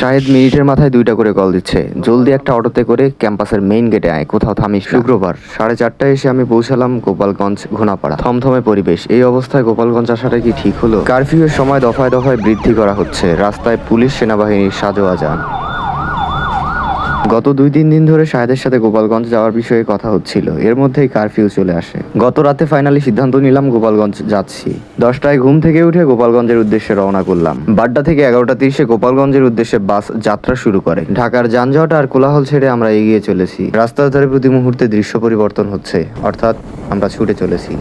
শাহেদ মিনিটের মাথায় দুইটা করে কল দিচ্ছে। জলদি একটা অটোতে করে ক্যাম্পাসের মেইন গেটে আয় কোথাও থামিস শুক্রবার সাড়ে চারটায় এসে আমি পৌঁছালাম গোপালগঞ্জ ঘোনাপাড়া। থমথমে পরিবেশ। এই অবস্থায় গোপালগঞ্জ আসাটা কি ঠিক হলো? কারফিউয়ের সময় দফায় দফায় বৃদ্ধি করা হচ্ছে। রাস্তায় পুলিশ সেনাবাহিনীর সাজোয়াজান। গত দুই তিন দিন ধরে শাহেদের সাথে গোপালগঞ্জ যাওয়ার বিষয়ে কথা হচ্ছিল। এর মধ্যেই কারফিউ চলে আসে। গত রাতে ফাইনালি সিদ্ধান্ত নিলাম গোপালগঞ্জ যাচ্ছি। দশটায় ঘুম থেকে উঠে গোপালগঞ্জের উদ্দেশ্যে রওনা করলাম। বাড্ডা থেকে এগারোটা তিরিশে গোপালগঞ্জের উদ্দেশ্যে বাস যাত্রা শুরু করে। ঢাকার যানজট আর কোলাহল ছেড়ে আমরা এগিয়ে চলেছি। রাস্তার ধারে প্রতি মুহূর্তে দৃশ্য পরিবর্তন হচ্ছে। অর্থাৎ আমরা ছুটে চলেছি।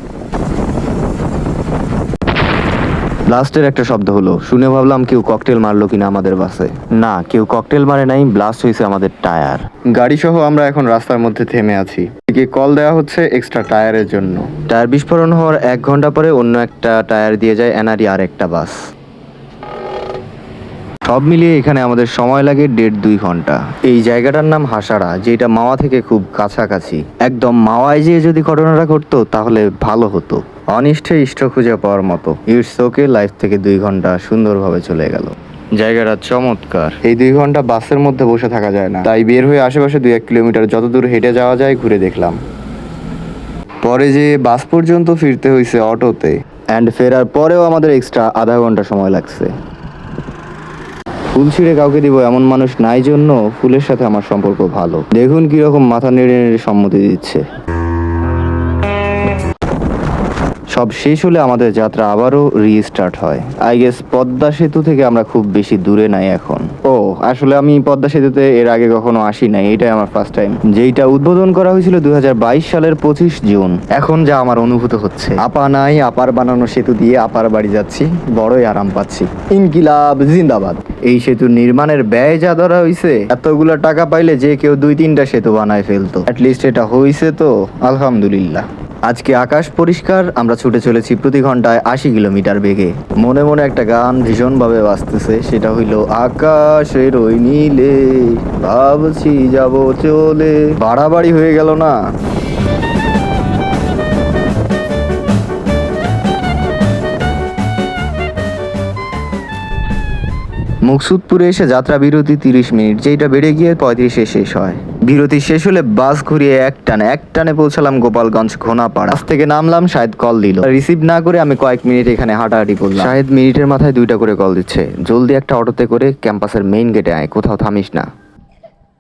ব্লাস্টের একটা শব্দ হলো। শুনে ভাবলাম কেউ ককটেল মারলো কিনা আমাদের বাসে। না কেউ ককটেল মারে নাই ব্লাস্ট হয়েছে আমাদের টায়ার। গাড়ি সহ আমরা এখন রাস্তার মধ্যে থেমে আছি। এদিকে কল দেওয়া হচ্ছে এক্সট্রা টায়ারের জন্য। টায়ার বিস্ফোরণ হওয়ার এক ঘণ্টা পরে অন্য একটা টায়ার দিয়ে যায় এনআরই আর একটা বাস। সব মিলিয়ে এখানে আমাদের সময় লাগে দেড় দুই ঘণ্টা। এই জায়গাটার নাম হাসাড়া যেটা মাওয়া থেকে খুব কাছাকাছি। একদম মাওয়ায় যেয়ে যদি ঘটনাটা ঘটতো তাহলে ভালো হতো। অনিষ্টে ইষ্ট খুঁজে পাওয়ার মতো। ইটস ওকে লাইফ থেকে দুই ঘণ্টা সুন্দরভাবে চলে গেল। জায়গাটা চমৎকার। এই দুই ঘণ্টা বাসের মধ্যে বসে থাকা যায় না। তাই বের হয়ে আশেপাশে দুই এক কিলোমিটার যত দূর হেঁটে যাওয়া যায় ঘুরে দেখলাম। পরে যে বাস পর্যন্ত ফিরতে হয়েছে অটোতে। অ্যান্ড ফেরার পরেও আমাদের এক্সট্রা আধা ঘণ্টা সময় লাগছে। ফুল ছিঁড়ে কাউকে দিব এমন মানুষ নাই জন্য ফুলের সাথে আমার সম্পর্ক ভালো। দেখুন কীরকম মাথা নেড়ে নেড়ে সম্মতি দিচ্ছে। সব শেষ হলে আমাদের যাত্রা আবারও রিস্টার্ট হয়। আই গেস পদ্মা সেতু থেকে আমরা খুব বেশি দূরে নাই এখন। ও, আসলে আমি পদ্মা সেতুতে এর আগে কখনো আসি নাই, এটাই আমার ফার্স্ট টাইম যেইটা উদ্বোধন করা হয়েছিল দুই সালের পঁচিশ জুন। এখন যা আমার অনুভূত হচ্ছে। আপা নাই, আপার বানানো সেতু দিয়ে আপার বাড়ি যাচ্ছি, বড়ই আরাম পাচ্ছি। ইনকিলাব, জিন্দাবাদ। এই সেতুর নির্মাণের ব্যয় যা ধরা হয়েছে এতগুলো টাকা পাইলে যে কেউ দুই তিনটা সেতু বানায় ফেলতো। লিস্ট এটা হয়েছে তো, আলহামদুলিল্লাহ। আজকে আকাশ পরিষ্কার, আমরা ছুটে চলেছি প্রতি ঘন্টায় আশি কিলোমিটার বেগে। মনে মনে একটা গান ভীষণভাবে বাজতেছে, সেটা হইল, আকাশের ওই নীলে ভাবছি যাব চলে। বাড়াবাড়ি হয়ে গেল না? মুকসুদপুরে এসে যাত্রা বিরতি তিরিশ মিনিট যেটা বেড়ে গিয়ে পঁয়ত্রিশে শেষ হয়। বিরতি শেষ হলে বাস ঘুরিয়ে এক টানে এক টানে পৌঁছালাম গোপালগঞ্জ ঘোনাপাড়া। বাস থেকে নামলাম, শাহেদ কল দিল। রিসিভ না করে আমি কয়েক মিনিট এখানে হাঁটাহাঁটি করলাম। শাহেদ মিনিটের মাথায় দুইটা করে কল দিচ্ছে। জলদি একটা অটোতে করে ক্যাম্পাসের মেইন গেটে আয়, কোথাও থামিস না।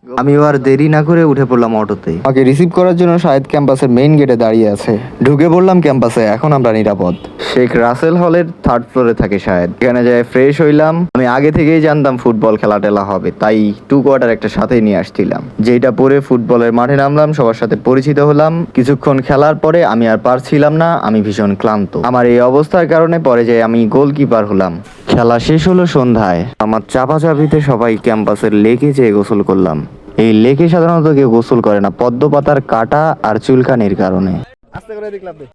আমি আর দেরি না করে উঠে পড়লাম অটোতে। আমাকে রিসিভ করার জন্য শাহেদ ক্যাম্পাসের মেইন গেটে দাঁড়িয়ে আছে। ঢুকে পড়লাম ক্যাম্পাসে এখন আমরা নিরাপদ। শেখ রাসেল হলের থার্ড ফ্লোরে থাকে শাহেদ। এখানে যায় ফ্রেশ হইলাম। আমি আগে থেকেই জানতাম ফুটবল খেলা টেলা হবে তাই টু কোয়ার্টার একটা সাথেই নিয়ে আসছিলাম। যেটা পরে ফুটবলের মাঠে নামলাম সবার সাথে পরিচিত হলাম। কিছুক্ষণ খেলার পরে আমি আর পারছিলাম না আমি ভীষণ ক্লান্ত। আমার এই অবস্থার কারণে পরে যে আমি গোলকিপার হলাম। খেলা শেষ হলো সন্ধ্যায়। আমার চাপাচাপিতে সবাই ক্যাম্পাসের লেকে যেয়ে গোসল করলাম। এই লেকে সাধারণত কেউ গোসল করে না পদ্ম পাতার কাটা আর চুলকানির কারণে।